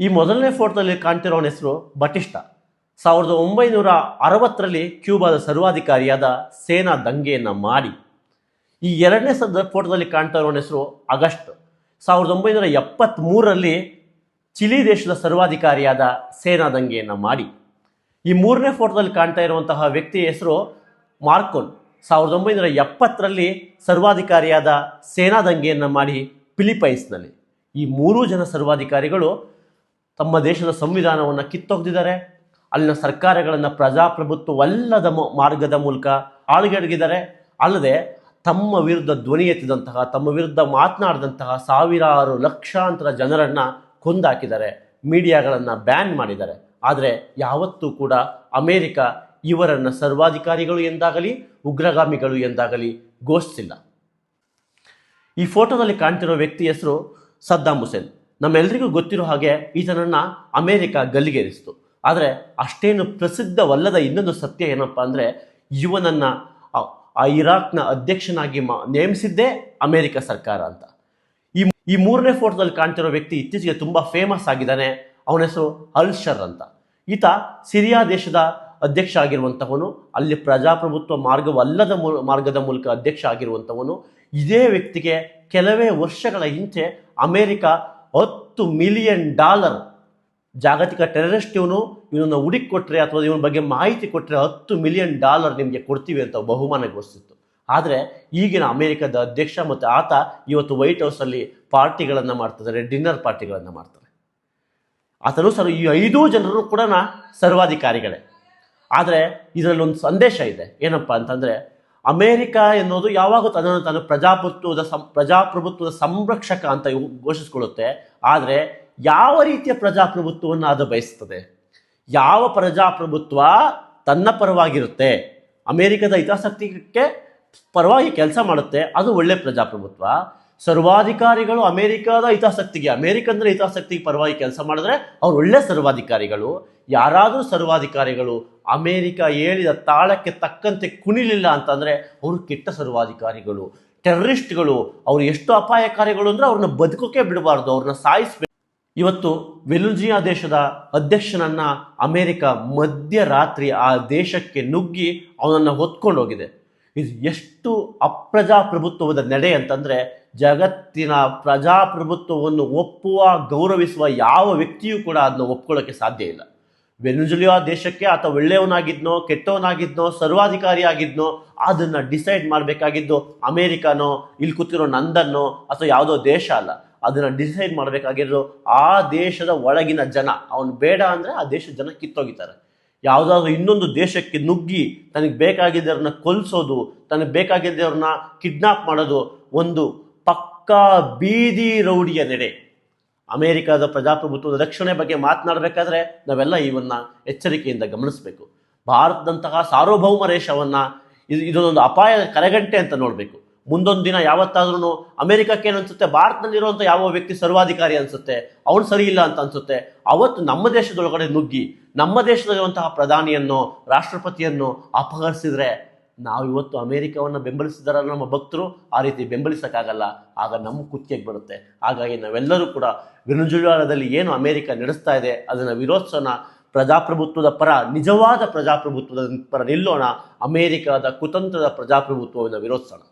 ಈ ಮೊದಲನೇ ಫೋಟೋದಲ್ಲಿ ಕಾಣ್ತಿರೋನ ಹೆಸರು ಬಟಿಸ್ಟಾ. ಸಾವಿರದ ಒಂಬೈನೂರ ಅರವತ್ತರಲ್ಲಿ ಕ್ಯೂಬಾದ ಸರ್ವಾಧಿಕಾರಿಯಾದ ಸೇನಾ ದಂಗೆಯನ್ನು ಮಾಡಿ. ಈ ಎರಡನೇ ಸದ ಫೋಟೋದಲ್ಲಿ ಕಾಣ್ತಾ ಇರೋನ ಹೆಸರು ಆಗಸ್ಟ್. ಸಾವಿರದ ಒಂಬೈನೂರ ಎಪ್ಪತ್ತ್ಮೂರರಲ್ಲಿ ಚಿಲಿ ದೇಶದ ಸರ್ವಾಧಿಕಾರಿಯಾದ ಸೇನಾ ದಂಗೆಯನ್ನು ಮಾಡಿ. ಈ ಮೂರನೇ ಫೋಟೋದಲ್ಲಿ ಕಾಣ್ತಾ ಇರುವಂತಹ ವ್ಯಕ್ತಿಯ ಹೆಸರು ಮಾರ್ಕೊನ್. ಸಾವಿರದ ಒಂಬೈನೂರ ಎಪ್ಪತ್ತರಲ್ಲಿ ಸರ್ವಾಧಿಕಾರಿಯಾದ ಸೇನಾ ದಂಗೆಯನ್ನು ಮಾಡಿ ಫಿಲಿಪೈನ್ಸ್ನಲ್ಲಿ ಈ ಮೂರೂ ಜನ ಸರ್ವಾಧಿಕಾರಿಗಳು ತಮ್ಮ ದೇಶದ ಸಂವಿಧಾನವನ್ನು ಕಿತ್ತೊಗೆದಿದ್ದಾರೆ. ಅಲ್ಲಿನ ಸರ್ಕಾರಗಳನ್ನು ಪ್ರಜಾಪ್ರಭುತ್ವವಲ್ಲದ ಮಾರ್ಗದ ಮೂಲಕ ಆಳ್ಗೆಡಗಿದ್ದಾರೆ. ಅಲ್ಲದೆ ತಮ್ಮ ವಿರುದ್ಧ ಧ್ವನಿ ಎತ್ತಿದಂತಹ, ತಮ್ಮ ವಿರುದ್ಧ ಮಾತನಾಡಿದಂತಹ ಸಾವಿರಾರು ಲಕ್ಷಾಂತರ ಜನರನ್ನು ಕೊಂದಾಕಿದ್ದಾರೆ. ಮೀಡಿಯಾಗಳನ್ನು ಬ್ಯಾನ್ ಮಾಡಿದ್ದಾರೆ. ಆದರೆ ಯಾವತ್ತೂ ಕೂಡ ಅಮೇರಿಕ ಇವರನ್ನು ಸರ್ವಾಧಿಕಾರಿಗಳು ಎಂದಾಗಲಿ, ಉಗ್ರಗಾಮಿಗಳು ಎಂದಾಗಲಿ ಘೋಷಿಸಿಲ್ಲ. ಈ ಫೋಟೋದಲ್ಲಿ ಕಾಣ್ತಿರೋ ವ್ಯಕ್ತಿ ಹೆಸರು ಸದ್ದಾಂ ಹುಸೇನ್. ನಮ್ಮೆಲ್ಲರಿಗೂ ಗೊತ್ತಿರೋ ಹಾಗೆ ಈತನನ್ನು ಅಮೇರಿಕ ಗಲ್ಲಿಗೇರಿಸಿತು. ಆದರೆ ಅಷ್ಟೇನು ಪ್ರಸಿದ್ಧವಲ್ಲದ ಇನ್ನೊಂದು ಸತ್ಯ ಏನಪ್ಪ ಅಂದರೆ ಇವನನ್ನು ಆ- ಇರಾಕ್ನ ಅಧ್ಯಕ್ಷನಾಗಿ ಮಾ, ನೇಮಿಸಿದ್ದೇ ಅಮೇರಿಕ ಸರ್ಕಾರ ಅಂತ. ಈ ಈ ಮೂರನೇ ಫೋಟೋದಲ್ಲಿ ಕಾಣ್ತಿರೋ ವ್ಯಕ್ತಿ ಇತ್ತೀಚೆಗೆ ತುಂಬ ಫೇಮಸ್ ಆಗಿದ್ದಾನೆ. ಅವನ ಹೆಸರು ಅಲ್ಶರ್ ಅಂತ. ಈತ ಸಿರಿಯಾ ದೇಶದ ಅಧ್ಯಕ್ಷ ಆಗಿರುವಂಥವನು ಅಲ್ಲಿ ಪ್ರಜಾಪ್ರಭುತ್ವ ಮಾರ್ಗವಲ್ಲದ ಮೂ- ಮಾರ್ಗದ ಮೂಲಕ ಅಧ್ಯಕ್ಷ ಆಗಿರುವಂಥವನು ಇದೇ ವ್ಯಕ್ತಿಗೆ ಕೆಲವೇ ವರ್ಷಗಳ ಹಿಂದೆ ಅಮೇರಿಕ ಹತ್ತು ಮಿಲಿಯನ್ ಡಾಲರ್ ಜಾಗತಿಕ ಟೆರರಿಸ್ಟ್ ಇವನು, ಇವನನ್ನು ಹುಡುಕಿ ಕೊಟ್ಟರೆ ಅಥವಾ ಇವನ ಬಗ್ಗೆ ಮಾಹಿತಿ ಕೊಟ್ಟರೆ ಹತ್ತು ಮಿಲಿಯನ್ ಡಾಲರ್ ನಿಮಗೆ ಕೊಡ್ತೀವಿ ಅಂತ ಬಹುಮಾನ ಘೋಷಿಸಿತ್ತು ಆದರೆ ಈಗಿನ ಅಮೆರಿಕದ ಅಧ್ಯಕ್ಷ ಮತ್ತು ಆತ ಇವತ್ತು ವೈಟ್ ಹೌಸಲ್ಲಿ ಪಾರ್ಟಿಗಳನ್ನು ಮಾಡ್ತಿದ್ದಾರೆ ಡಿನ್ನರ್ ಪಾರ್ಟಿಗಳನ್ನು ಮಾಡ್ತಾರೆ. ಆತನು ಸರ್, ಈ ಐದೂ ಜನರು ಕೂಡ ಸರ್ವಾಧಿಕಾರಿಗಳೇ. ಆದರೆ ಇದರಲ್ಲಿ ಒಂದು ಸಂದೇಶ ಇದೆ. ಏನಪ್ಪ ಅಂತಂದರೆ ಅಮೇರಿಕ ಎನ್ನುವುದು ಯಾವಾಗ ತನ್ನನ್ನು ತಾನು ಪ್ರಜಾಪ್ರಭುತ್ವದ ಸಂ, ಪ್ರಜಾಪ್ರಭುತ್ವದ ಸಂರಕ್ಷಕ ಅಂತ ಘೋಷಿಸ್ಕೊಳ್ಳುತ್ತೆ. ಆದರೆ ಯಾವ ರೀತಿಯ ಪ್ರಜಾಪ್ರಭುತ್ವವನ್ನು ಅದು ಬಯಸ್ತದೆ? ಯಾವ ಪ್ರಜಾಪ್ರಭುತ್ವ ತನ್ನ ಪರವಾಗಿರುತ್ತೆ? ಅಮೇರಿಕದ ಹಿತಾಸಕ್ತಿಗೆ ಪರವಾಗಿ ಕೆಲಸ ಮಾಡುತ್ತೆ. ಅದು ಒಳ್ಳೆ ಪ್ರಜಾಪ್ರಭುತ್ವ. ಸರ್ವಾಧಿಕಾರಿಗಳು ಅಮೇರಿಕಾದ ಹಿತಾಸಕ್ತಿಗೆ ಅಮೇರಿಕಂದ್ರೆ ಹಿತಾಸಕ್ತಿಗೆ ಪರವಾಗಿ ಕೆಲಸ ಮಾಡಿದ್ರೆ ಅವ್ರು ಒಳ್ಳೆ ಸರ್ವಾಧಿಕಾರಿಗಳು. ಯಾರಾದರೂ ಸರ್ವಾಧಿಕಾರಿಗಳು ಅಮೇರಿಕ ಹೇಳಿದ ತಾಳಕ್ಕೆ ತಕ್ಕಂತೆ ಕುಣಿಲಿಲ್ಲ ಅಂತಂದರೆ ಅವರು ಕೆಟ್ಟ ಸರ್ವಾಧಿಕಾರಿಗಳು, ಟೆರರಿಸ್ಟ್ಗಳು. ಅವರು ಎಷ್ಟು ಅಪಾಯಕಾರಿಗಳು ಅಂದರೆ ಅವ್ರನ್ನ ಬದುಕೋಕೆ ಬಿಡಬಾರ್ದು, ಅವ್ರನ್ನ ಸಾಯಿಸ್ಬೇಕು. ಇವತ್ತು ವೆಲುಜಿಯಾ ದೇಶದ ಅಧ್ಯಕ್ಷನನ್ನ ಅಮೆರಿಕ ಮಧ್ಯರಾತ್ರಿ ಆ ದೇಶಕ್ಕೆ ನುಗ್ಗಿ ಅವನನ್ನು ಹೊತ್ಕೊಂಡು ಹೋಗಿದೆ ಇದು ಎಷ್ಟು ಅಪ್ರಜಾಪ್ರಭುತ್ವದ ನಡೆ ಅಂತಂದರೆ ಜಗತ್ತಿನ ಪ್ರಜಾಪ್ರಭುತ್ವವನ್ನು ಒಪ್ಪುವ, ಗೌರವಿಸುವ ಯಾವ ವ್ಯಕ್ತಿಯೂ ಕೂಡ ಅದನ್ನ ಒಪ್ಕೊಳ್ಳೋಕ್ಕೆ ಸಾಧ್ಯ ಇಲ್ಲ. ವೆನುಜುಲಿಯಾ ದೇಶಕ್ಕೆ ಆತ ಒಳ್ಳೆಯವನಾಗಿದ್ನೋ, ಕೆಟ್ಟವನಾಗಿದ್ನೋ ಸರ್ವಾಧಿಕಾರಿ ಆಗಿದ್ನೋ ಅದನ್ನು ಡಿಸೈಡ್ ಮಾಡಬೇಕಾಗಿದ್ದು ಅಮೇರಿಕಾನೋ, ಇಲ್ಲಿ ಕೂತಿರೋ ನಂದನ್ನೋ, ಅಥವಾ ಯಾವುದೋ ದೇಶ ಅಲ್ಲ. ಅದನ್ನು ಡಿಸೈಡ್ ಮಾಡಬೇಕಾಗಿರೋ ಆ ದೇಶದ ಒಳಗಿನ ಜನ, ಅವನು ಬೇಡ ಅಂದರೆ ಆ ದೇಶದ ಜನ ಕಿತ್ತೋಗಿತಾರೆ ಯಾವುದಾದ್ರೂ ಇನ್ನೊಂದು ದೇಶಕ್ಕೆ ನುಗ್ಗಿ ತನಗೆ ಬೇಕಾಗಿದ್ದವ್ರನ್ನ ಕೊಲ್ಸೋದು, ತನಗೆ ಬೇಕಾಗಿದ್ದವ್ರನ್ನ ಕಿಡ್ನಾಪ್ ಮಾಡೋದು ಒಂದು ಪಕ್ಕಾ ಬೀದಿ ರೌಡಿಯ ನಡೆ. ಅಮೆರಿಕದ ಪ್ರಜಾಪ್ರಭುತ್ವದ ರಕ್ಷಣೆ ಬಗ್ಗೆ ಮಾತನಾಡಬೇಕಾದ್ರೆ ನಾವೆಲ್ಲ ಇವನ್ನ ಎಚ್ಚರಿಕೆಯಿಂದ ಗಮನಿಸಬೇಕು. ಭಾರತದಂತಹ ಸಾರ್ವಭೌಮ ರೇಷವನ್ನ ಇದು ಇದೊಂದು ಅಪಾಯ ಕರೆಗಂಟೆ ಅಂತ ನೋಡಬೇಕು. ಮುಂದೊಂದು ದಿನ ಯಾವತ್ತಾದ್ರೂ ಅಮೆರಿಕಕ್ಕೆ ಏನು ಅನ್ಸುತ್ತೆ? ಭಾರತದಲ್ಲಿರುವಂಥ ಯಾವ ವ್ಯಕ್ತಿ ಸರ್ವಾಧಿಕಾರಿ ಅನ್ಸುತ್ತೆ? ಅವನು ಸರಿ ಇಲ್ಲ ಅಂತ ಅನ್ಸುತ್ತೆ. ಅವತ್ತು ನಮ್ಮ ದೇಶದೊಳಗಡೆ ನುಗ್ಗಿ, ನಮ್ಮ ದೇಶದಲ್ಲಿರುವಂತಹ ಪ್ರಧಾನಿಯನ್ನು, ರಾಷ್ಟ್ರಪತಿಯನ್ನು ಅಪಹರಿಸಿದ್ರೆ ನಾವು ಇವತ್ತು ಅಮೆರಿಕವನ್ನು ಬೆಂಬಲಿಸಿದಾರಲ್ಲ ನಮ್ಮ ಭಕ್ತರು ಆ ರೀತಿ ಬೆಂಬಲಿಸೋಕ್ಕಾಗಲ್ಲ. ಆಗ ನಮ್ಮ ಕುತ್ತಿಗೆಗೆ ಬರುತ್ತೆ. ಹಾಗಾಗಿ ನಾವೆಲ್ಲರೂ ಕೂಡ ವೆನುಜುಲಾದಲ್ಲಿ ಏನು ಅಮೆರಿಕ ನಡೆಸ್ತಾ ಇದೆ, ಅದನ್ನು ವಿರೋಧಿಸೋಣ. ಪ್ರಜಾಪ್ರಭುತ್ವದ ಪರ, ನಿಜವಾದ ಪ್ರಜಾಪ್ರಭುತ್ವದ ಪರ ನಿಲ್ಲೋಣ. ಅಮೆರಿಕದ ಕುತಂತ್ರದ ಪ್ರಜಾಪ್ರಭುತ್ವವನ್ನು ವಿರೋಧಿಸೋಣ.